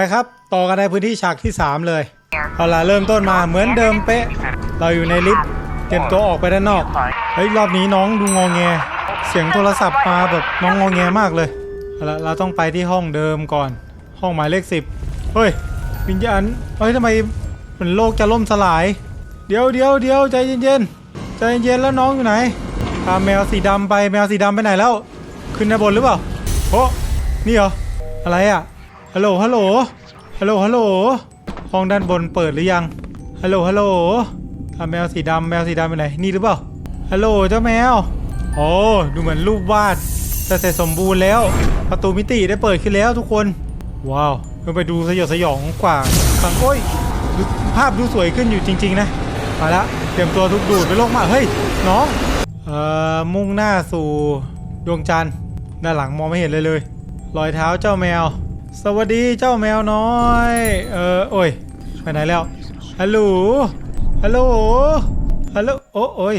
ไปครับ ต่อกันในพื้นที่ฉากที่ 3 เลย เอาล่ะเริ่มต้นมาเหมือนเดิมเป๊ะ เราอยู่ในลิฟต์เตรียมตัวออกไปด้านนอก เฮ้ย รอบนี้น้องดูงอแง เสียงโทรศัพท์มาแบบน้องงอแงมากเลย เอาล่ะเราต้องไปที่ห้องเดิมก่อน ห้องหมายเลขสิบเฮ้ยวิญญาณเฮ้ยทำไมเหมือนโลกจะล่มสลาย เดี๋ยวเดี๋ยวเดี๋ยวใจเย็นๆใจเย็นๆแล้วน้องอยู่ไหนพาแมวสีดำไปแมวสีดำไปไหนแล้ว ขึ้นด้านบนหรือเปล่าโอ้นี่เหรออะไรอะ ฮัลโหล ฮัลโหล ฮัลโหล ฮัลโหล ห้องด้านบนเปิดหรือยัง ฮัลโหล ฮัลโหลพาแมวสีดำแมวสีดำไปไหนนี่หรือเปล่า ฮัลโหล เจ้าแมว โอ้ ดูเหมือนรูปวาดจะเสร็จสมบูรณ์แล้ว ประตูมิติได้เปิดขึ้นแล้วทุกคน ว้าวเราไปดูสยดสยองกว่าฝั่งโอ้ยภาพดูสวยขึ้นอยู่จริง ๆ นะ มาละเตรียมตัวทุกดูดไปโลกมา เฮ้ย น้อง เอ่อ มุ่งหน้าสู่ดวงจันทร์ ด้านหลังมองไม่เห็นเลยเลย รอยเท้าเจ้าแมว สวัสดีเจ้าแมวน้อย เออโอ้ยไปไหนแล้วฮัลโหลฮัลโหลฮัลโหลโอ้โอ้ย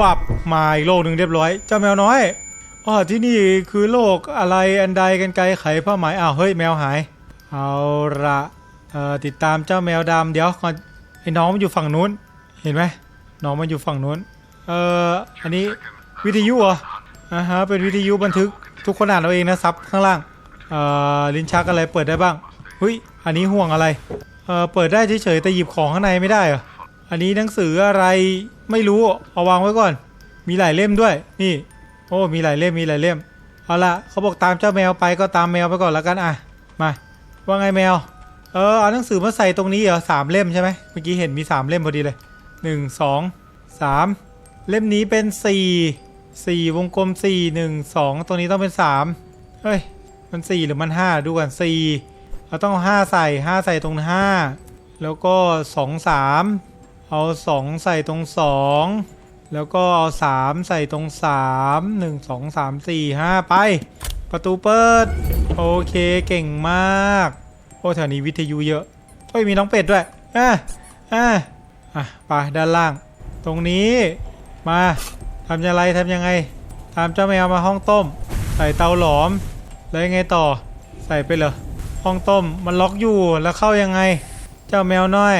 วับมาอีกโลกหนึ่งเรียบร้อย เจ้าแมวน้อยอ๋อที่นี่คือโลกอะไรอันใดกันไกลไขผ้าไหมอ้าวเฮ้ยแมวหาย เอาละเอ่อติดตามเจ้าแมวดำเดี๋ยวก่อนไอ้น้องมันอยู่ฝั่งนู้น เห็นไหมน้องมันอยู่ฝั่งนู้น เอ่ออันนี้วิทยุเหรออ่าฮะเป็นวิทยุบันทึกทุกคนอ่านเอาเองนะซับข้างล่าง อ่อลิ้นชักอะไรเปิดได้บ้างเฮ้ยอันนี้ห่วงอะไรเอ่อเปิดได้เฉยๆแต่หยิบของข้างในไม่ได้เหรออันนี้หนังสืออะไรไม่รู้เอาวางไว้ก่อน มีหลายเล่มด้วย นี่ โอ้มีหลายเล่มมีหลายเล่มเอาละเขาบอกตามเจ้าแมวไปก็ตามแมวไปก่อนแล้วกันอะมาว่าไงแมวเออเอาหนังสือมาใส่ตรงนี้เหรอสามเล่มใช่ไหมเมื่อกี้เห็นมีสามเล่มพอดีเลยหนึ่งสองสามเล่มนี้เป็นสี่สี่วงกลมสี่หนึ่งสองตรงนี้ต้องเป็นสามเฮ้ย มันสี่หรือมันห้าดูก่อนสี่เราต้องห้าใส่ห้าใส่ตรงห้าแล้วก็สองสามเอาสองใส่ตรงสองแล้วก็เอาสามใส่ตรงสามหนึ่งสองสามสี่ห้าไป ประตูเปิด โอเคเก่งมาก โอ้แถวนี้วิทยุเยอะเฮ้ยมีน้องเป็ดด้วยอะอะอะไปด้านล่าง ตรงนี้มาทำยังไงทำยังไงตามเจ้าแมวมาห้องต้ม ใส่เตาหลอม แล้วยังไงต่อใส่ไปเหรอห้องต้มมันล็อกอยู่แล้วเข้ายังไง เจ้าแมวน้อย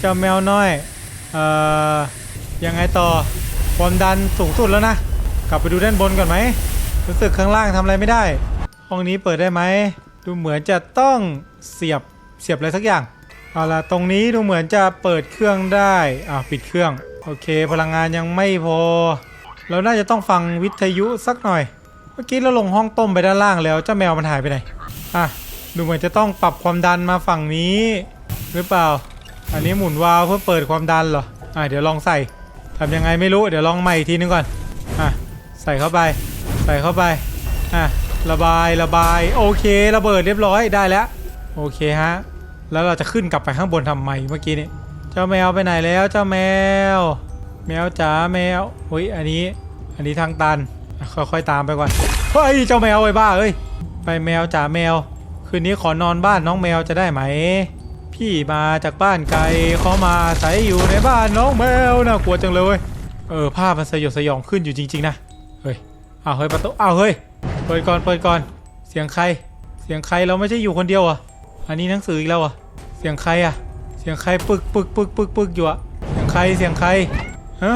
เจ้าแมวน้อยเอ่อยังไงต่อความดันสูงสุดแล้วนะ กลับไปดูด้านบนก่อนไหมรู้สึกข้างล่างทำอะไรไม่ได้ ห้องนี้เปิดได้ไหมดูเหมือนจะต้องเสียบเสียบอะไรสักอย่างเอาล่ะตรงนี้ดูเหมือนจะเปิดเครื่องได้อ่าปิดเครื่องโอเค พลังงานยังไม่พอ เราน่าจะต้องฟังวิทยุสักหน่อย เมื่อกี้เราลงห้องต้มไปด้านล่างแล้วเจ้าแมวมันหายไปไหนอะดูเหมือนจะต้องปรับความดันมาฝั่งนี้ หรือเปล่า อันนี้หมุนวาล์วเพื่อเปิดความดันเหรออะเดี๋ยวลองใส่ทำยังไงไม่รู้เดี๋ยวลองใหม่อีกทีนึงก่อนอะใส่เข้าไป ใส่เข้าไปอะระบายระบายโอเคระเบิดเรียบร้อยได้แล้วโอเคฮะแล้วเราจะขึ้นกลับไปข้างบนทำไมเมื่อกี้นี่เจ้าแมวไปไหนแล้วเจ้าแมว แมวจ๋าแมวอุ้ยอันนี้ อันนี้ทางตันค่อยๆตามไปก่อน เฮ้ยเจ้าแมวไอ้บ้าเอ้ยไปแมวจ๋าแมว คืนนี้ขอนอนบ้านน้องแมวจะได้ไหม พี่มาจากบ้านไกลเขามาอาศัยอยู่ในบ้านน้องแมวน่ากลัวจังเลยเว้ยเออภาพมันสยดสยองขึ้นอยู่จริง ๆ นะเฮ้ยอ้าวเฮ้ยประตูอ้าวเฮ้ยเปิดก่อนเปิดก่อน เสียงใคร เสียงใครเราไม่ใช่อยู่คนเดียวอะอันนี้หนังสืออีกแล้วอะเสียงใครอะ เสียงใครปึกปึกปึกปึกปึกอยู่อะเสียงใครเสียงใครฮะ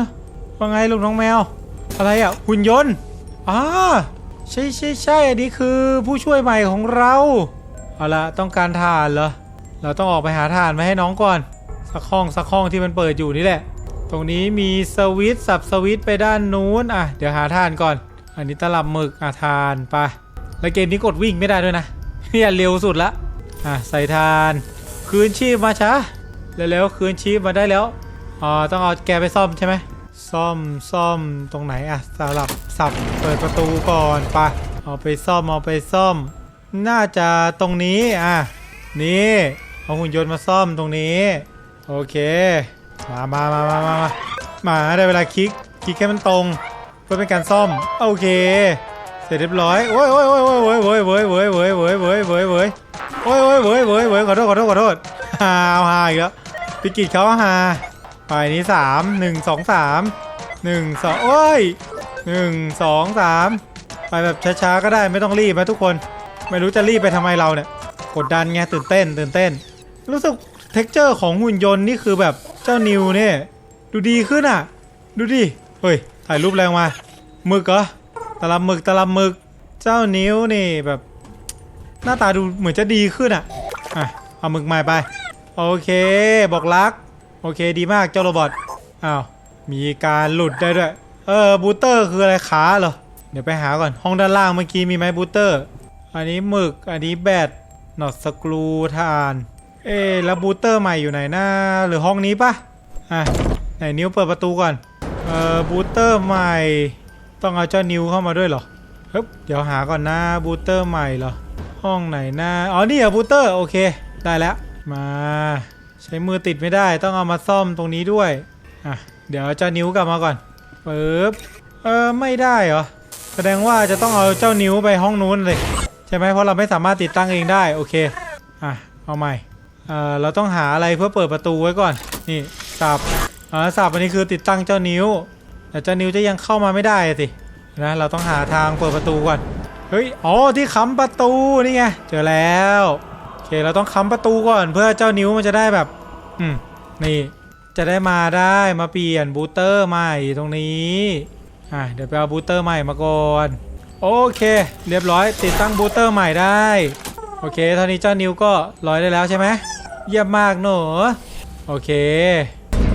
ว่าไงลูกน้องแมว อะไรอะหุ่นยนต์อ่า ใช่ใช่ใช่อันนี้คือผู้ช่วยใหม่ของเรา เอาละต้องการถ่านเหรอ เราต้องออกไปหาถ่านมาให้น้องก่อน สักห้องสักห้องที่มันเปิดอยู่นี่แหละ ตรงนี้มีสวิตสับสวิตไปด้านนู้นอะเดี๋ยวหาถ่านก่อน อันนี้ตลับหมึกอะถ่านไปแล้วเกมนี้กดวิ่งไม่ได้ด้วยนะเนี่ยเร็วสุดละอะใส่ถ่าน คืนชีพมาช้าเร็วๆคืนชีพมาได้แล้วอ๋อต้องเอาแกไปซ่อมใช่ไหม ซ่อมซ่อมตรงไหนอะสลับสับเปิดประตูก่อนไปเอาไปซ่อมเอาไปซ่อม น่าจะตรงนี้อะนี่เอาหุ่นยนต์มาซ่อมตรงนี้ โอเค มามามามามามามาได้เวลาคลิกคลิกให้มันตรง เพื่อเป็นการซ่อมโอเค เสร็จเรียบร้อยโอ้ยโอ้ยโอ้ยโอ้ยโอ้ยโอ้ยโอ้ยโอ้ยโอ้ยโอ้ยโอ้ยโอ้ยโอ้ยโอ้ยโอ้ยโอ้ยโอ้ยขอโทษขอโทษขอโทษฮาวฮาอีกแล้วพิกิจเขาฮา ไปนี้สามหนึ่งสองสามหนึ่งสองโอ้ยหนึ่งสองสามไปแบบช้าๆก็ได้ไม่ต้องรีบนะทุกคน ไม่รู้จะรีบไปทำไมเราเนี่ย กดดันไงตื่นเต้น ตื่นเต้น รู้สึกเท็กเจอร์ของหุ่นยนต์นี่คือแบบเจ้านิวเนี่ยดูดีขึ้นอะ ดูดิเฮ้ยถ่ายรูปแรงมาหมึกเหรอตลับหมึกตลับหมึกเจ้านิ้วนี่แบบ หน้าตาดูเหมือนจะดีขึ้นอะอะเอาหมึกใหม่ไป โอเค บอกรัก โอเคดีมากเจ้าโรบอทอ้าวมีการหลุดได้ด้วยเออบูเตอร์คืออะไรขาเหรอเดี๋ยวไปหาก่อนห้องด้านล่างเมื่อกี้มีไหมบูเตอร์ อันนี้หมึกอันนี้แบตน็อตสกรูทานเอ๊แล้วบูเตอร์ใหม่อยู่ไหนนะหรือห้องนี้ปะอะไหนนิ้วเปิดประตูก่อนเอ่อบูเตอร์ใหม่ ต้องเอาเจ้านิ้วเข้ามาด้วยเหรอฮึบเดี๋ยวหาก่อนนะบูเตอร์ใหม่เหรอห้องไหนนะอ๋อนี่เหรอบูเตอร์โอเค ได้แล้วมา ใช้มือติดไม่ได้ต้องเอามาซ่อมตรงนี้ด้วย อะ เดี๋ยวเจ้านิ้วกลับมาก่อนปึ๊บเออไม่ได้เหรอ แสดงว่าจะต้องเอาเจ้านิ้วไปห้องนู้นเลย ใช่ไหมเพราะเราไม่สามารถติดตั้งเองได้โอเค อะ เอาใหม่ เออเราต้องหาอะไรเพื่อเปิดประตูไว้ก่อน นี่สับอ่าสับอันนี้คือติดตั้งเจ้านิ้ว แต่เจ้านิ้วจะยังเข้ามาไม่ได้สิ นะ เราต้องหาทางเปิดประตูก่อน เฮ้ย อ๋อ ที่ค้ำประตูนี่ไง เจอแล้ว เคเราต้องค้ำประตูก่อนเพื่อเจ้านิ้วมันจะได้แบบ อืมนี่จะได้มาได้มาเปลี่ยนบูสเตอร์ใหม่ตรงนี้อะเดี๋ยวไปเอาบูสเตอร์ใหม่มาก่อนโอเค เรียบร้อย ติดตั้งบูสเตอร์ใหม่ได้โอเคเท่านี้เจ้านิ้วก็ลอยได้แล้วใช่ไหมเยี่ยมมากหนูโอเค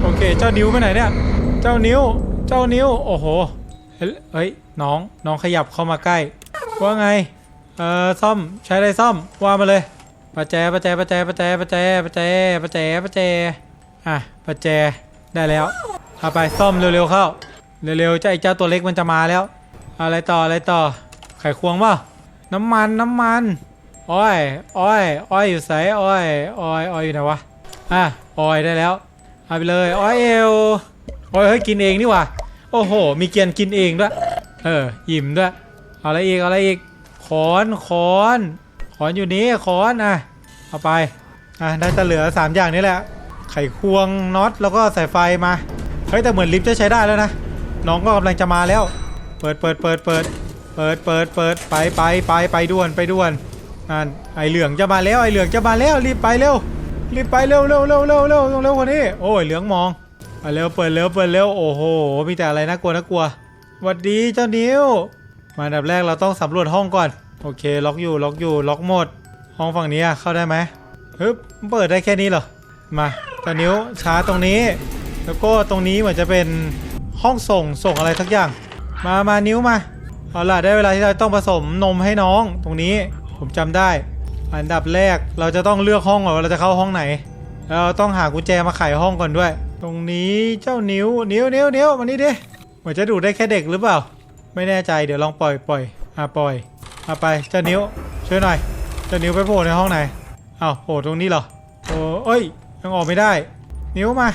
โอเค เจ้านิ้วไปไหนเนี่ย เจ้านิ้ว เจ้านิ้ว โอ้โห เฮ้ยเฮ้ยน้อง น้องขยับเข้ามาใกล้ ว่าไง เอ่อ ซ่อม ใช้อะไรซ่อม ว่ามาเลย ประแจประแจประแจประแจประแจประแจประแจประแจอะประแจได้แล้วเอาไปซ่อมเร็วๆเข้าเร็วๆเจ้าไอ้เจ้าตัวเล็กมันจะมาแล้วอะไรต่ออะไรต่อไขควงเปล่าน้ำมันน้ำมันอ้อยอ้อยอ้อยอยู่ไสอ้อยอ้อยอ้อยอยู่ไหนวะอะอ้อยได้แล้วเอาไปเลยอ้อยเอวอ้อยเฮ้ยกินเองนี่หว่าโอ้โห มีเกียนกินเองด้วยเอออิ่มด้วยเอาอะไรอีกเอาอะไรอีกขอนขอน ขอนอยู่นี้ขอนอะเอาไปอะได้แต่เหลือ 3 อย่างนี้แหละ ไขควงน็อตแล้วก็สายไฟมาเฮ้ยแต่เหมือนลิฟต์จะใช้ได้แล้วนะน้องก็กำลังจะมาแล้ว เปิดเปิดเปิดเปิดเปิดเปิดเปิดไปไปไปไปด่วนไปด่วนนั่นไอเหลืองจะมาแล้วไอเหลืองจะมาแล้วรีบไปเร็วรีบไปเร็วเร็วเร็วเร็วเร็วเร็วกว่านี้โอ้ยเหลืองมองไปเร็วเปิดเร็วเปิดเร็วโอ้โหมีแต่อะไรน่ากลัวน่ากลัวหวัดดีเจ้านิ้ว มาดับแรกเราต้องสำรวจห้องก่อน โอเคล็อกอยู่ล็อกอยู่ล็อกหมด ห้องฝั่งนี้อะเข้าได้ไหมฮึบเปิดได้แค่นี้เหรอ มาเจ้านิ้วช้าตรงนี้ แล้วก็ตรงนี้เหมือนจะเป็นห้องส่งส่งอะไรสักอย่าง มามานิ้วมาเอาล่ะได้เวลาที่เราต้องผสมนมให้น้องตรงนี้ผมจำได้ อันดับแรกเราจะต้องเลือกห้องก่อนว่าเราจะเข้าห้องไหนแล้วเราต้องหากุญแจมาไขห้องก่อนด้วย ตรงนี้เจ้านิ้วนิ้วนิ้วนิ้วมานี่ดิเหมือนจะดูดได้แค่เด็กหรือเปล่า ไม่แน่ใจเดี๋ยวลองปล่อยปล่อยอะปล่อย เอาไปเจ้านิ้วช่วยหน่อยเจ้านิ้วไปโผล่ในห้องไหนเอาโผล่ตรงนี้เหรอโอ้เอ้ยยังออกไม่ได้ นิ้วมา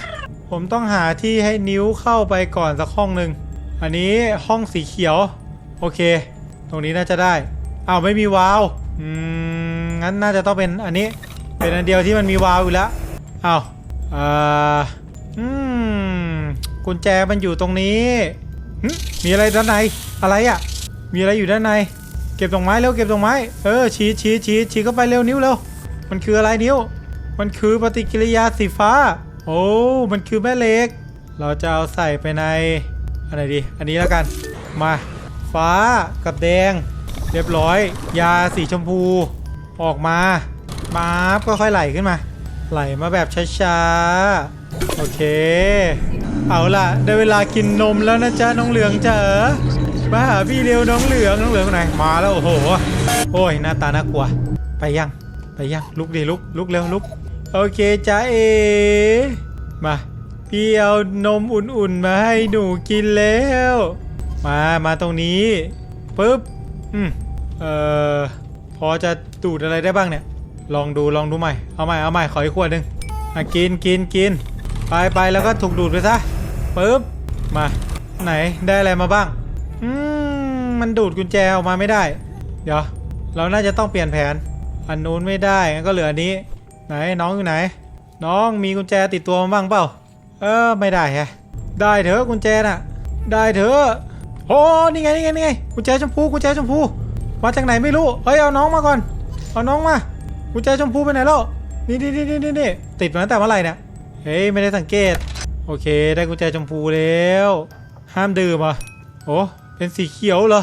ผมต้องหาที่ให้นิ้วเข้าไปก่อนสักห้องหนึ่งอันนี้ห้องสีเขียว โอเค ตรงนี้น่าจะได้เอาไม่มีวาล์วอืมงั้นน่าจะต้องเป็นอันนี้ เป็นอันเดียวที่มันมีวาล์วอยู่แล้วอ้าวอ่าอืมกุญแจมันอยู่ตรงนี้มีอะไรด้านในอะไรอะ่ะ มีอะไรอยู่ด้านใน เก็บดอกไม้เร็วเก็บดอกไม้เออชี้ชี้ชี้ชี้เข้าไปเร็วนิ้วเร็วมันคืออะไรนิ้ว มันคือปฏิกิริยาสีฟ้า โอ้มันคือแม่เหล็ก เราจะเอาใส่ไปในอะไรดี อันนี้แล้วกันมาฟ้ากับแดง เรียบร้อย ยาสีชมพู ออกมามาก็ค่อยไหลขึ้นมา ไหลมาแบบช้าๆโอเค เอาล่ะ ได้เวลากินนมแล้วนะจ๊ะน้องเหลืองจ๋า มาหาพี่เร็วน้องเหลืองน้องเหลืองไหนมาแล้วโอ้โหโอ้ยหน้าตาน่ากลัว ไปยังไปยังลุกดิลุกลุกเร็วลุกโอเคจ้าเอมาพี่เอานมอุ่นๆมาให้หนูกินแล้ว มามาตรงนี้ปุ๊บอืมเอ่อพอจะดูดอะไรได้บ้างเนี่ย ลองดูลองดูใหม่เอาใหม่เอาใหม่ขออีกขวดหนึ่งอะกินกินกินไปไปแล้วก็ถูกดูดไปซะปุ๊บมาไหนได้อะไรมาบ้าง อืมมันดูดกุญแจออกมาไม่ได้ เดี๋ยว เราน่าจะต้องเปลี่ยนแผน อันนู้นไม่ได้งั้นก็เหลืออันนี้ ไหนน้องอยู่ไหน น้องมีกุญแจติดตัวมาบ้างเปล่า เออไม่ได้แฮะ ได้เถอะกุญแจน่ะ ได้เถอะโอ้นี่ไงนี่ไงนี่ไงกุญแจชมพูกุญแจชมพู มาจากไหนไม่รู้ เฮ้ยเอาน้องมาก่อน เอาน้องมา กุญแจชมพูไปไหนแล้วนี่นี่นี่นี่นี่ติดมาตั้งแต่เมื่อไหร่เนี่ย เฮ้ยไม่ได้สังเกต โอเคได้กุญแจชมพูแล้ว ห้ามดื่มอะโอ้ เป็นสีเขียวเหรอ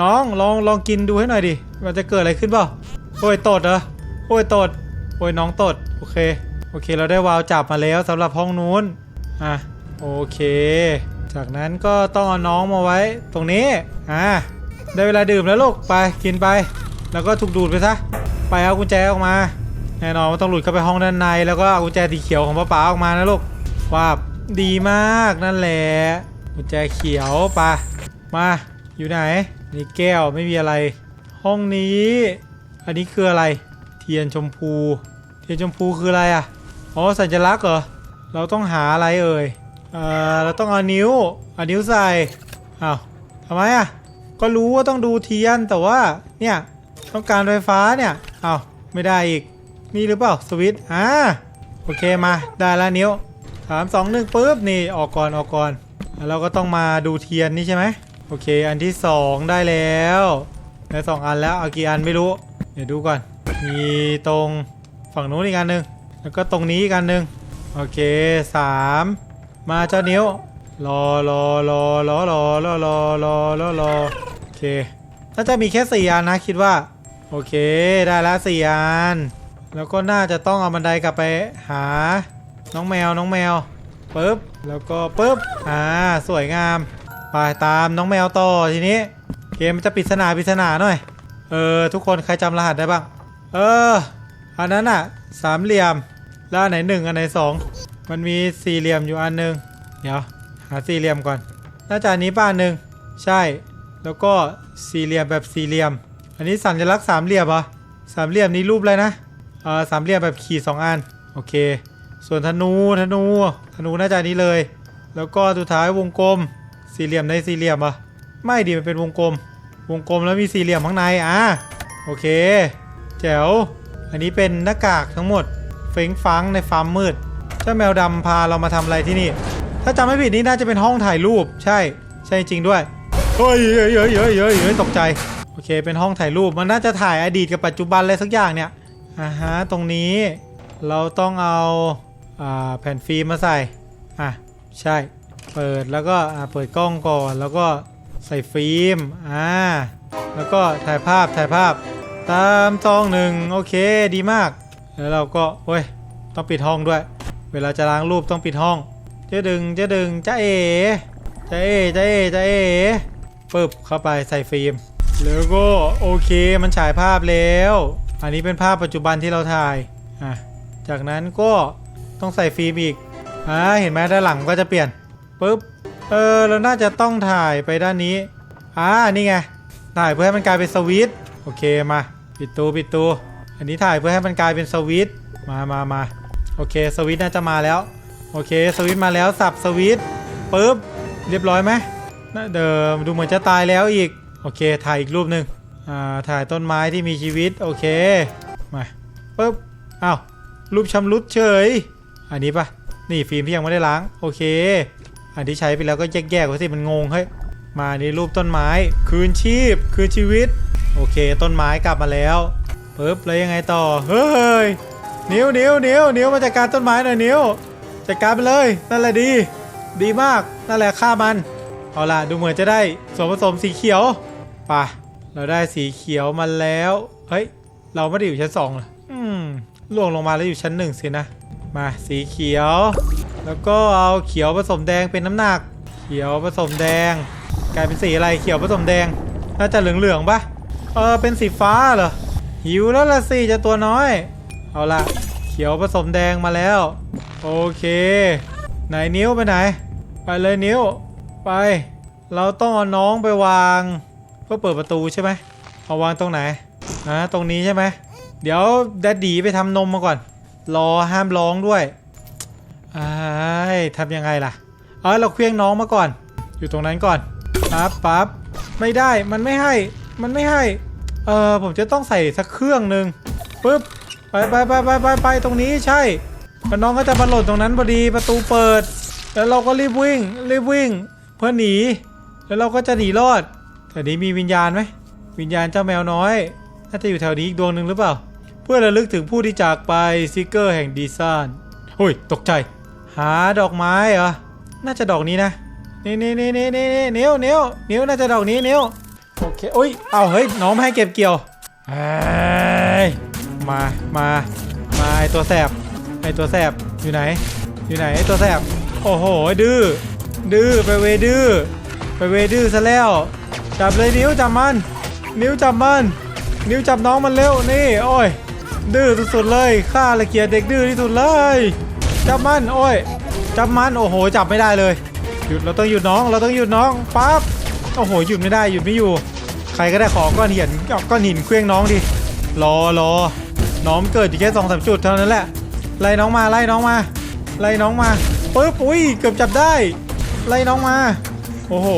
น้องลองลองกินดูให้หน่อยดิ มันจะเกิดอะไรขึ้นเปล่าโอ้ยตดเหรอ โอ้ยตด โอ้ยน้องตด โอเค โอเค เราได้วาล์วจับมาแล้วสำหรับห้องนู้น อะ โอเค จากนั้นก็ต้องเอาน้องมาไว้ ตรงนี้ อ่าได้เวลาดื่มแล้วลูก ไป กินไป แล้วก็ถูกดูดไปซะ ไปเอากุญแจออกมา แน่นอนว่าต้องหลุดเข้าไปห้องด้านใน แล้วก็เอากุญแจสีเขียวของป้าป๋าออกมานะลูกว่าบดีมากนั่นแหละกุญแจเขียวไปะ มาอยู่ไหน นี่แก้วไม่มีอะไร ห้องนี้ อันนี้คืออะไร เทียนชมพู เทียนชมพูคืออะไรอะอ๋อสัญลักษณ์เหรอเราต้องหาอะไรเอ่ยเออเราต้องเอานิ้วเอานิ้วใส่อ้าวทำไมอะก็รู้ว่าต้องดูเทียนแต่ว่าเนี่ยต้องการไฟฟ้าเนี่ยอ้าวไม่ได้อีกนี่หรือเปล่าสวิตอ่าโอเคมาได้แล้วนิ้วสามสองหนึ่งปุ๊บนี่ออกก่อนออกก่อน เราก็ต้องมาดูเทียนนี่ใช่ไหม โอเค อันที่สองได้แล้วได้สองอันแล้วเอากี่อันไม่รู้ เดี๋ยวดูก่อน มีตรงฝั่งนู้นอีกอันหนึ่งแล้วก็ตรงนี้อีกอันหนึ่งโอเคสามมาเจ้านิ้วรอรอรอรอรอรอรอรอรอรอโอเคน่าจะมีแค่สี่อันนะคิดว่า โอเคได้แล้วสี่อันแล้วก็น่าจะต้องเอาบันไดกลับไปหาน้องแมวน้องแมวปึ๊บแล้วก็ปึ๊บอ่าสวยงาม ไปตามน้องแมวต่อทีนี้ เกมมันจะปริศนาปริศนาหน่อย เออ ทุกคนใครจำรหัสได้บ้าง เออ อันนั้นอะสามเหลี่ยม แล้วอันไหนหนึ่งอันไหนสองมันมีสี่เหลี่ยมอยู่อันหนึ่งเดี๋ยวหาสี่เหลี่ยมก่อนน่าจะอันนี้ป้านหนึ่งใช่ แล้วก็สี่เหลี่ยมแบบสี่เหลี่ยม อันนี้สัญลักษณ์สามเหลี่ยมเหรอสามเหลี่ยมนี้รูปอะไรนะเออสามเหลี่ยมแบบขีดสองอันโอเค ส่วนธนูธนูธนูน่าจะอันนี้เลย แล้วก็สุดท้ายวงกลม สี่เหลี่ยมในสี่เหลี่ยมปะไม่ดีมันเป็นวงกลม วงกลมแล้วมีสี่เหลี่ยมข้างในอะโอเค แจ๋ว อันนี้เป็นหน้ากากทั้งหมด เฟ้งฟังในฟาร์มมืด เจ้าแมวดำพาเรามาทำอะไรที่นี่ ถ้าจำไม่ผิดนี่น่าจะเป็นห้องถ่ายรูป ใช่ ใช่จริงด้วยเฮ้ยเฮ้ยเฮ้ยเฮ้ยเฮ้ยเฮ้ยตกใจ โอเค เป็นห้องถ่ายรูป มันน่าจะถ่ายอดีตกับปัจจุบันอะไรสักอย่างเนี่ยอ่าฮะ ตรงนี้เราต้องเอาอ่าแผ่นฟิล์มมาใส่ อะ ใช่ เปิดแล้วก็อ่าเปิดกล้องก่อนแล้วก็ใส่ฟิล์มอ่าแล้วก็ถ่ายภาพถ่ายภาพ ตามซองหนึ่งโอเคดีมาก แล้วเราก็โอ้ยต้องปิดห้องด้วย เวลาจะล้างรูปต้องปิดห้องเจะดึงเจะดึงจ้าเอจ้าเอจ้าเอจ้าเอปึ๊บเข้าไปใส่ฟิล์มแล้วก็โอเคมันฉายภาพแล้ว อันนี้เป็นภาพปัจจุบันที่เราถ่ายอะจากนั้นก็ต้องใส่ฟิล์มอีกอ่าเห็นไหมด้านหลังก็จะเปลี่ยน ปึ๊บ เออ เราน่าจะต้องถ่ายไปด้านนี้ อ่า นี่ไง ถ่ายเพื่อให้มันกลายเป็นสวิตช์โอเค มา ปิดตูปิดตู อันนี้ถ่ายเพื่อให้มันกลายเป็นสวิตช์มามามาโอเค สวิตช์น่าจะมาแล้ว โอเค สวิตช์มาแล้ว สับสวิตช์ปึ๊บ เรียบร้อยไหมน่าเดิมดูเหมือนจะตายแล้วอีก โอเค ถ่ายอีกรูปหนึ่งอ่า ถ่ายต้นไม้ที่มีชีวิต โอเค มาปึ๊บอ้าวรูปชำรุดเฉย อันนี้ปะนี่ฟิล์มที่ยังไม่ได้ล้าง โอเค อันที่ใช้ไปแล้วก็แยกๆไว้สิมันงงเฮ้ยมานี่รูปต้นไม้ คืนชีพ คืนชีวิต โอเค ต้นไม้กลับมาแล้วปึ๊บแล้วยังไงต่อเฮ้ยนิ้วนิ้วนิ้วนิ้วมาจัดการต้นไม้หน่อยนิ้วจัดการไปเลยนั่นแหละดี ดีมากนั่นแหละฆ่ามันเอาล่ะดูเหมือนจะได้ส่วนผสมสีเขียวป่ะเราได้สีเขียวมาแล้วเฮ้ยเราไม่ได้อยู่ชั้นสองเหรออืมล่วงลงมาแล้วอยู่ชั้นหนึ่งสินะมาสีเขียว แล้วก็เอาเขียวผสมแดงเป็นน้ำหนัก เขียวผสมแดง กลายเป็นสีอะไรเขียวผสมแดง น่าจะเหลืองๆปะเออเป็นสีฟ้าเหรอ หิวแล้วละสิจะตัวน้อย เอาละเขียวผสมแดงมาแล้ว โอเค ไหนนิ้วไปไหน ไปเลยนิ้ว ไป เราต้องเอาน้องไปวางเพื่อเปิดประตูใช่ไหมเอาวางตรงไหนอ่าตรงนี้ใช่ไหมเดี๋ยวแดดดีไปทำนมมาก่อน รอห้ามร้องด้วย อ้ทำยังไงล่ะ เออเราเคลี้ยงน้องมาก่อน อยู่ตรงนั้นก่อนปั๊บปั๊บไม่ได้มันไม่ให้มันไม่ให้ เออผมจะต้องใส่สักเครื่องหนึ่งปึ๊บไปไปไปไปไปไปตรงนี้ใช่น้องก็จะมาหล่นตรงนั้นพอดีประตูเปิด แล้วเราก็รีบวิ่งรีบวิ่ง เพื่อหนี แล้วเราก็จะหนีรอดแถวนี้มีวิญญาณไหมวิญญาณเจ้าแมวน้อยน่าจะอยู่แถวนี้อีกดวงหนึ่งหรือเปล่า เพื่อระลึกถึงผู้ที่จากไปซิกเกอร์แห่งดีซานอุ้ยตกใจ หาดอกไม้เหรอ น่าจะดอกนี้นะ นี่นี่นี่นี่นี่นิ้วนิ้วนิ้วน่าจะดอกนี้นิ้วโอเคอุ้ยเอาเฮ้ยน้องให้เก็บเกี่ยวเอ้ยมามามาไอตัวแสบไอตัวแสบอยู่ไหน อยู่ไหนไอตัวแสบโอ้โหดื้อดื้อไปเวดื้อไปเวดื้อซะแล้วจับเลยนิ้วจับมัน นิ้วจับมัน นิ้วจับน้องมันเร็วนี่โอ้ยดื้อสุดๆเลยข้าละเกียดเด็กดื้อที่สุดเลย จับมันโอ้ยจับมันโอ้โห จับไม่ได้เลยหยุดเราต้องหยุดน้องเราต้องหยุดน้องปั๊บโอ้โหหยุดไม่ได้หยุดไม่อยู่ ใครก็ได้ขอก้อนหินเอาก้อนหินเคลื่องน้องดิรอรอน้องเกิดอยู่แค่สองสามจุดเท่านั้นแหละไล่น้องมาไล่น้องมาไล่น้องมาปึ๊บอุ้ยเกือบจับได้ ไล่น้องมา โอ้โห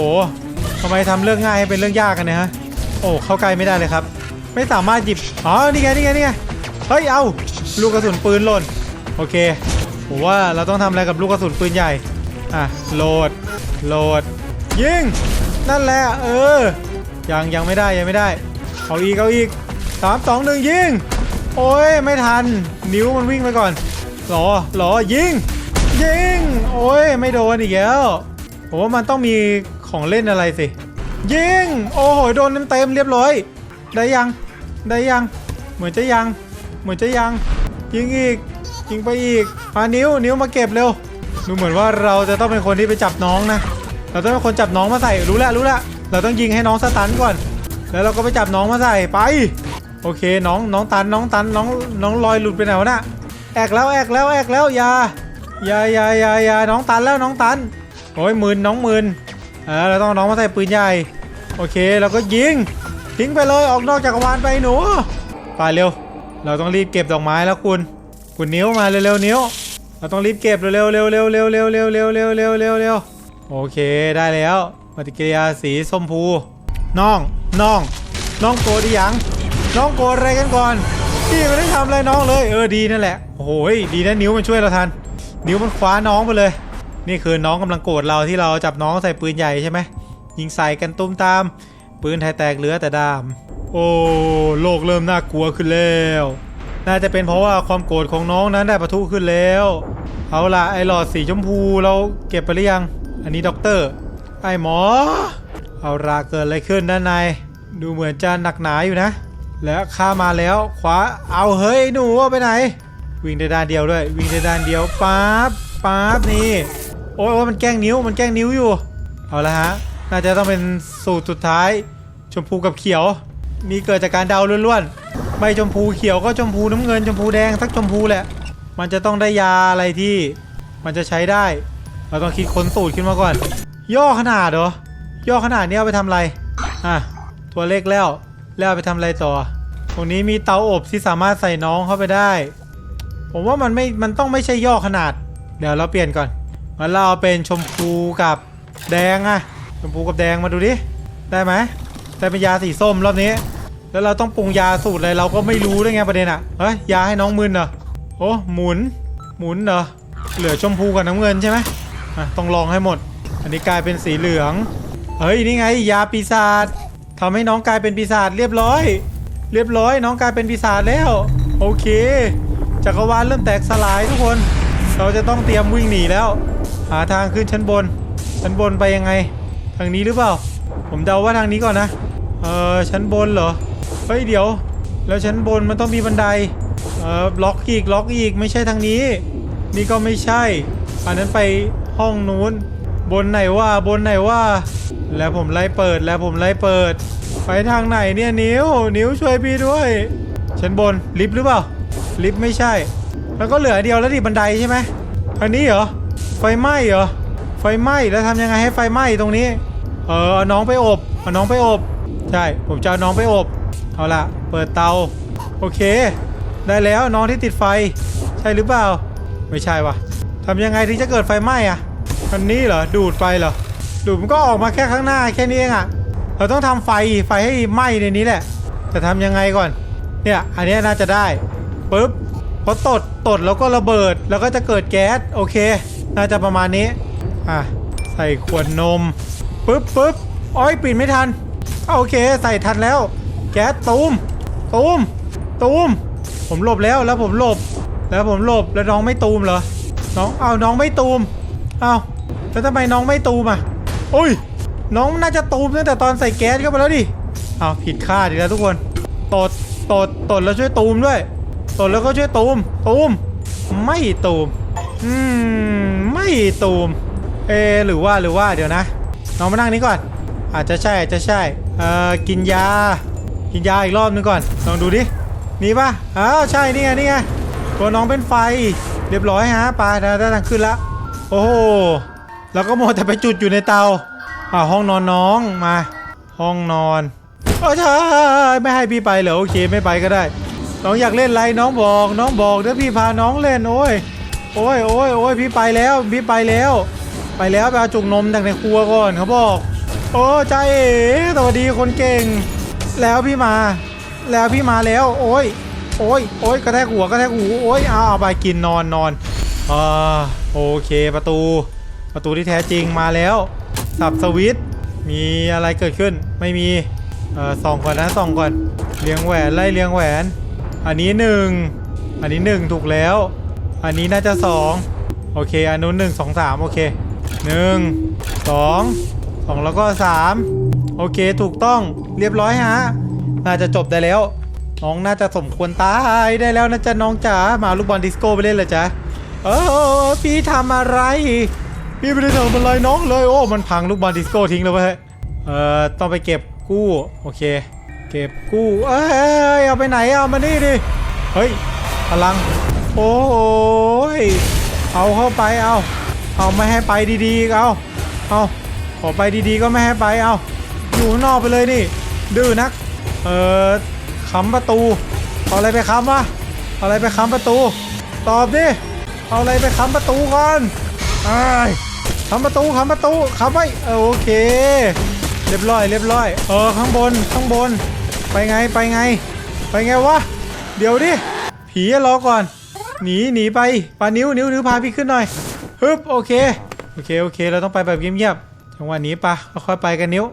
ทำไมทำเรื่องง่ายให้เป็นเรื่องยากกันเนี่ยฮะโอ้เข้าใกล้ไม่ได้เลยครับ ไม่สามารถหยิบอ๋อนี่ไงนี่ไงนี่ไงเฮ้ยเอาลูกกระสุนปืนหล่นโอเค ผมว่าเราต้องทำอะไรกับลูกกระสุนปืนใหญ่ อะ โหลด โหลด ยิง นั่นแหละ เออ ยังยังไม่ได้ยังไม่ได้ เอาอีกเอาอีกสามสองหนึ่งยิง โอ้ยไม่ทัน นิ้วมันวิ่งไปก่อนหรอหรอยิง ยิง โอ้ยไม่โดนอีกแล้วผมว่ามันต้องมีของเล่นอะไรสิ ยิง โอ้โหโดนเต็มเรียบร้อย ได้ยัง ได้ยัง เหมือนจะยัง เหมือนจะยัง ยิงอีก ยิงไปอีกมานิ้วนิ้วมาเก็บเร็วดูเหมือนว่าเราจะต้องเป็นคนที่ไปจับน้องนะเราต้องเป็นคนจับน้องมาใส่รู้แล้วรู้แล้วเราต้องยิงให้น้องสตันก่อน แล้วเราก็ไปจับน้องมาใส่ไป โอเคน้องน้องตันน้องตันน้องน้องลอยหลุดไปไหนวะน่ะแอกแล้วแอกแล้วแอกแล้วยายายายายาน้องตันแล้วน้องตันโอ้ยหมื่นน้องหมื่นอ่าเราต้องน้องมาใส่ปืนใหญ่ โอเคเราก็ยิงทิ้งไปเลยออกนอกจักรวาลไปหนูไปเร็ว เราต้องรีบเก็บดอกไม้แล้วคุณ คุณนิ้วมาเร็วๆนิ้ว เราต้องรีบเก็บเร็วๆเร็วๆเร็วๆเร็วๆเร็วๆเร็วๆเร็วๆเร็วๆเร็วๆโอเคได้แล้วปฏิกิริยาสีส้มพูน้องน้องน้องโกรธหยังน้องโกรธอะไรกันก่อนพี่ไม่ได้ทำอะไรน้องเลยเออดีนั่นแหละโอ้โหดีนะนิ้วมันช่วยเราทัน นิ้วมันคว้าน้องไปเลย นี่คือน้องกำลังโกรธเราที่เราจับน้องใส่ปืนใหญ่ใช่ไหมยิงใส่กันตุ้มตาม ปืนไทยแตกเหลือแต่ดาม โอ้โลกเริ่มน่ากลัวขึ้นแล้ว น่าจะเป็นเพราะว่าความโกรธของน้องนั้นได้ประทุขึ้นแล้ว เอาล่ะไอหลอดสีชมพูเราเก็บไปหรือยัง อันนี้ด็อกเตอร์ ไอหมอ เอาราเกิดอะไรขึ้นด้านใน ดูเหมือนจะหนักหนาอยู่นะ แล้วข้ามาแล้วขวาเอาเฮ้ยหนูเอาไปไหน วิ่งได้ด้านเดียวด้วย วิ่งได้ด้านเดียวปั๊บปั๊บนี่โอ้ยโอ้ยมันแกล้งนิ้วมันแกล้งนิ้วอยู่ เอาละฮะน่าจะต้องเป็นสูตรสุดท้าย ชมพูกับเขียวมีเกิดจากการเดาล้วนๆ ไม่ชมพูเขียวก็ชมพูน้ำเงินชมพูแดงสักชมพูแหละ มันจะต้องได้ยาอะไรที่มันจะใช้ได้ เราต้องคิดค้นสูตรขึ้นมาก่อน ย่อขนาดเหรอย่อขนาดนี้เอาไปทำอะไรอะตัวเลขแล้วแล้วไปทำอะไรต่อ ตรงนี้มีเตาอบที่สามารถใส่น้องเข้าไปได้ ผมว่ามันไม่มันต้องไม่ใช่ย่อขนาด เดี๋ยวเราเปลี่ยนก่อนงั้นเราเอาเป็นชมพูกับแดงอะชมพูกับแดงมาดูดิได้ไหมได้เป็นยาสีส้มรอบนี้ แล้วเราต้องปรุงยาสูตรอะไรเราก็ไม่รู้ด้วยไงประเด็นอะเฮ้ยยาให้น้องมึนเหรอโอ้หมุนหมุนเหรอเหลือชมพูกับน้ำเงินใช่ไหมอะต้องลองให้หมด อันนี้กลายเป็นสีเหลืองเฮ้ยนี่ไง ยาปีศาจทำให้น้องกลายเป็นปีศาจเรียบร้อย เรียบร้อย น้องกลายเป็นปีศาจแล้ว โอเคจักรวาลเริ่มแตกสลายทุกคน เราจะต้องเตรียมวิ่งหนีแล้ว หาทางขึ้นชั้นบน ชั้นบนไปยังไง ทางนี้หรือเปล่า ผมเดาว่าทางนี้ก่อนนะเออชั้นบนเหรอ ฮ้ยเดี๋ยว แล้วชั้นบนมันต้องมีบันไดเออล็อกอีกล็อกอีกไม่ใช่ทางนี้ นี่ก็ไม่ใช่ อันนั้นไปห้องนู้น บนไหนว่าบนไหนว่า แล้วผมไล่เปิดแล้วผมไล่เปิด ไปทางไหนเนี่ยนิ้ว นิ้วช่วยพี่ด้วยชั้นบนลิฟต์หรือเปล่าลิฟต์ไม่ใช่ แล้วก็เหลือเดียวแล้วดิบันไดใช่ไหมทางนี้เหรอไฟไหม้เหรอไฟไหม้แล้วทำยังไงให้ไฟไหม้ตรงนี้ เออเอาน้องไปอบเอาน้องไปอบ ใช่ ผมจะเอาน้องไปอบ เอาละเปิดเตา โอเค ได้แล้วน้องที่ติดไฟ ใช่หรือเปล่า ไม่ใช่วะทำยังไงถึงจะเกิดไฟไหม้อะอันนี้เหรอ ดูดไฟเหรอ ดูดมันก็ออกมาแค่ข้างหน้าแค่นี้เองอะเราต้องทำไฟไฟให้ไหม้ในนี้แหละแต่ทำยังไงก่อน เนี่ย อันนี้น่าจะได้ปุ๊บพอตดตดแล้วก็ระเบิดแล้วก็จะเกิดแก๊สโอเค น่าจะประมาณนี้อะใส่ขวดนมปุ๊บปุ๊บอ้อยปิดไม่ทันโอเค ใส่ทันแล้ว แก๊สตูมตูมตูมผมหลบแล้วแล้วผมหลบ แล้วผมหลบแล้วน้องไม่ตูมเหรอน้องเอาน้องไม่ตูมเอาแล้วทำไมน้องไม่ตูมอะโอ้ย น้องน่าจะตูมตั้งแต่ตอนใส่แก๊สเข้าไปแล้วดิเอาผิดคาดอีกแล้วทุกคนตดตดตดแล้วช่วยตูมด้วยตดแล้วก็ช่วยตูมตูมไม่ตูมอืมไม่ตูมเอหรือว่าหรือว่าเดี๋ยวนะน้องมานั่งนี้ก่อน อาจจะใช่อาจจะใช่เอ่อกินยา กินยาอีกรอบนึงก่อนลองดูดินี่ป่ะอ้าวใช่นี่ไงนี่ไงตัวน้องเป็นไฟเรียบร้อยฮะปลาได้ได้ทางขึ้นละโอ้โหแล้วก็โมวแต่ไปจุดอยู่ในเตาอ่าห้องนอนน้องมา ห้องนอนเออใช่ไม่ให้พี่ไปเหรอโอเคไม่ไปก็ได้ น้องอยากเล่นไรน้องบอก น้องบอกเดี๋ยวพี่พาน้องเล่นโอ้ยโอ้ยโอ้ยโอ้ยพี่ไปแล้วพี่ไปแล้ว ไปแล้วไปเอาจุกนมจากในครัวก่อนเขาบอก โอ้ใจเอ๋สวัสดีคนเก่ง แล้วพี่มา แล้วพี่มาแล้ว โอ้ย โอ้ย โอ้ยกระแทกหัวกระแทกหูโอ้ยเอาเอาไปกินนอนนอนอ่าโอเคประตู ประตูที่แท้จริงมาแล้วสับสวิตมีอะไรเกิดขึ้นไม่มีเอ่อส่องก่อนนะส่องก่อนเรียงแหวนไล่เรียงแหวน อันนี้หนึ่งอันนี้หนึ่งถูกแล้ว อันนี้น่าจะสองโอเคอันนู้นหนึ่งสองสามโอเคหนึ่งสองสองแล้วก็สาม โอเคถูกต้องเรียบร้อยฮะน่าจะจบได้แล้ว น้องน่าจะสมควรตายได้แล้วนะจ๊ะน้องจ๋ามาลูกบอลดิสโก้ไปเล่นเลยจ๊ะเออพี่ทำอะไร พี่ไม่ได้ทำอะไรน้องเลยโอ้มันพังลูกบอลดิสโก้ทิ้งแล้วเว้ยเอ่อต้องไปเก็บกู้โอเค เก็บกู้เอ้ยเอาไปไหนเอามานี่ดิเฮ้ยพลังโอ้ยเอาเข้าไปเอาเอาไม่ให้ไปดีๆเอาเอาขอไปดีๆก็ไม่ให้ไปเอา อยู่ข้างนอกไปเลยนี่ ดื้อนัก เอ่อค้ำประตู เอาอะไรไปค้ำวะเอาอะไรไปค้ำประตู ตอบดิ เอาอะไรไปค้ำประตูก่อนไอ้ค้ำประตูค้ำประตูค้ำไว้เออโอเค เรียบร้อยเรียบร้อย เออข้างบนข้างบน ไปไงไปไง ไปไงวะ เดี๋ยวดิ ผีอะรอก่อน หนีหนีไปปานิ้วนิ้วนิ้วพาพี่ขึ้นหน่อยฮึบโอเค โอเคโอเค เราต้องไปแบบเงียบๆจังหวะนี้ปะค่อยไปกันนิ้ว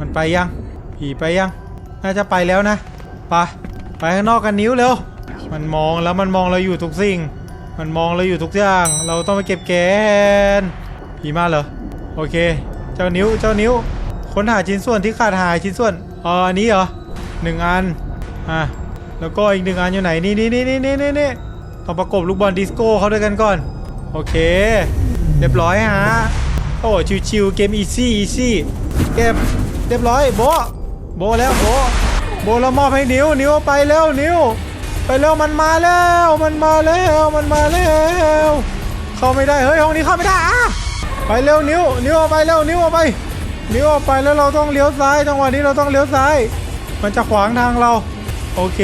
มันไปยัง ผีไปยัง น่าจะไปแล้วนะ ไป ไปข้างนอกกันนิ้วเร็ว มันมองแล้วมันมองเราอยู่ทุกสิ่ง มันมองเราอยู่ทุกอย่าง เราต้องไปเก็บแกน ผีมาเหรอ โอเค เจ้านิ้ว เจ้านิ้ว ค้นหาชิ้นส่วนที่ขาดหายชิ้นส่วนอ๋ออันนี้เหรอหนึ่งอัน อะ แล้วก็อีกหนึ่งอันอยู่ไหน นี่นี่นี่นี่นี่นี่นี่ต้องประกบลูกบอลดิสโก้เขาด้วยกันก่อน โอเค เรียบร้อยฮะ โอ้ ชิวๆเกมอีซี่อีซี่เก็บ เรียบร้อยโบโบแล้วโบโบเรามอบให้นิ้วนิ้วไปแล้วนิ้ว ไปแล้วมันมาแล้วมันมาแล้วมันมาแล้วเข้าไม่ได้เฮ้ยห้องนี้เข้าไม่ได้อะไปเร็วนิ้ว นิ้วเอาไปเร็วนิ้วเอาไป นิ้วออกไปแล้วเราต้องเลี้ยวซ้ายจังหวะนี้เราต้องเลี้ยวซ้าย มันจะขวางทางเรา โอเค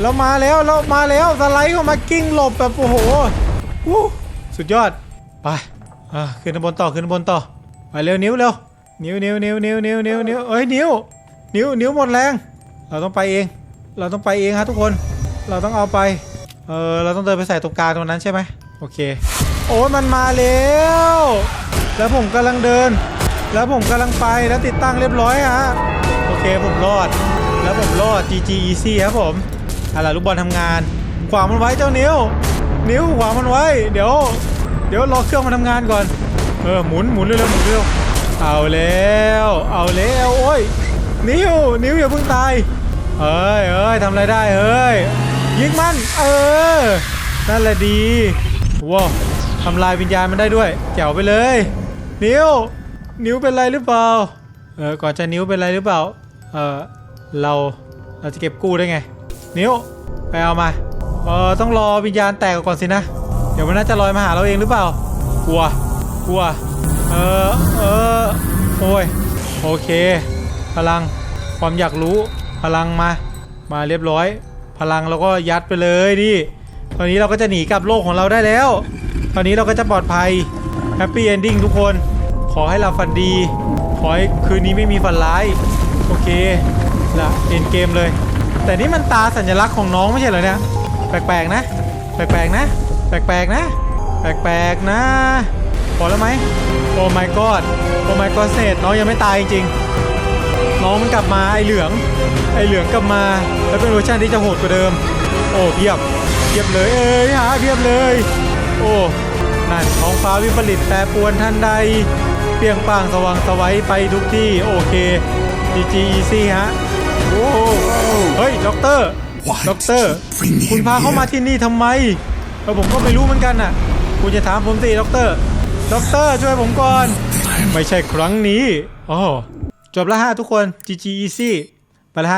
เรามาแล้วเรามาแล้วสไลด์เข้ามากิ้งหลบแบบโอ้โหสุดยอดไปอะขึ้นบนต่อขึ้นบนต่อไปเร็วนิ้วเร็ว นิ้วนิ้วนิ้วนิ้วนิ้วนิ้วนิ้วเอ้ยนิ้วนิ้วนิ้วหมดแรง เราต้องไปเอง เราต้องไปเองฮะทุกคน เราต้องเอาไป เออเราต้องเดินไปใส่ตรงกลางตรงนั้นใช่ไหมโอเค โอ้ยมันมาแล้ว แล้วผมกำลังเดิน แล้วผมกำลังไปแล้วติดตั้งเรียบร้อยฮะโอเคผมรอด แล้วผมรอด GG easy ครับผมอาล่ะลูกบอลทำงาน ขวางมันไว้เจ้านิ้ว นิ้วขวางมันไว้ เดี๋ยว เดี๋ยวรอเครื่องมันทำงานก่อน เออหมุนหมุนเร็วๆหมุนเร็ว เอาแล้ว เอาแล้วโอ้ย นิ้ว นิ้วอย่าเพิ่งตาย เอ้ยเอ้ยทำอะไรได้เอ้ย ยิงมัน เออ นั่นแหละดี ว้าวทำลายวิญญาณมันได้ด้วยแจ๋วไปเลย นิ้ว นิ้วเป็นไรหรือเปล่า เออ ก่อนจะนิ้วเป็นไรหรือเปล่า เออ เรา เราจะเก็บกู้ได้ไง นิ้ว ไปเอามา เออ ต้องรอวิญญาณแตกก่อนสินะ เดี๋ยวมันน่าจะลอยมาหาเราเองหรือเปล่า กลัว กลัว เออ เออ โอ้ย โอเค พลัง ความอยากรู้ พลังมา มาเรียบร้อย พลังเราก็ยัดไปเลยดิตอนนี้เราก็จะหนีกลับโลกของเราได้แล้ว ตอนนี้เราก็จะปลอดภัย แฮปปี้เอนดิ้งทุกคน ขอให้เราฝันดี ขอให้คืนนี้ไม่มีฝันร้าย โอเคละเอ็นเกมเลย แต่นี่มันตาสัญลักษณ์ของน้องไม่ใช่เหรอเนี่ย แปลกๆนะ แปลกๆนะ แปลกๆนะ แปลกๆนะ พอแล้วไหมโอ้ my god โอ้ my god เศษน้องยังไม่ตายจริงๆน้องมันกลับมาไอเหลืองไอเหลืองกลับมา แล้วเป็นเวอร์ชันที่จะโหดกว่าเดิม โอ้เพียบเพียบเลยเอ้ยหาเพียบเลย โอ้นั่นท้องฟ้าวิปริตแปรปรวนทันใด เปรียงป่างสว่างสวัยไปทุกที่โอเค GG easy ฮะโอ้เฮ้ยด็อกเตอร์ Why ด็อกเตอร์ did you bring him คุณพาเข้ามา here? ที่นี่ทำไมเออผมก็ไม่รู้เหมือนกันน่ะ คุณจะถามผมสิด็อกเตอร์ ด็อกเตอร์ช่วยผมก่อน ไม่ใช่ครั้งนี้อ๋อจบแล้วฮะทุกคน GG easy ไปแล้วฮะ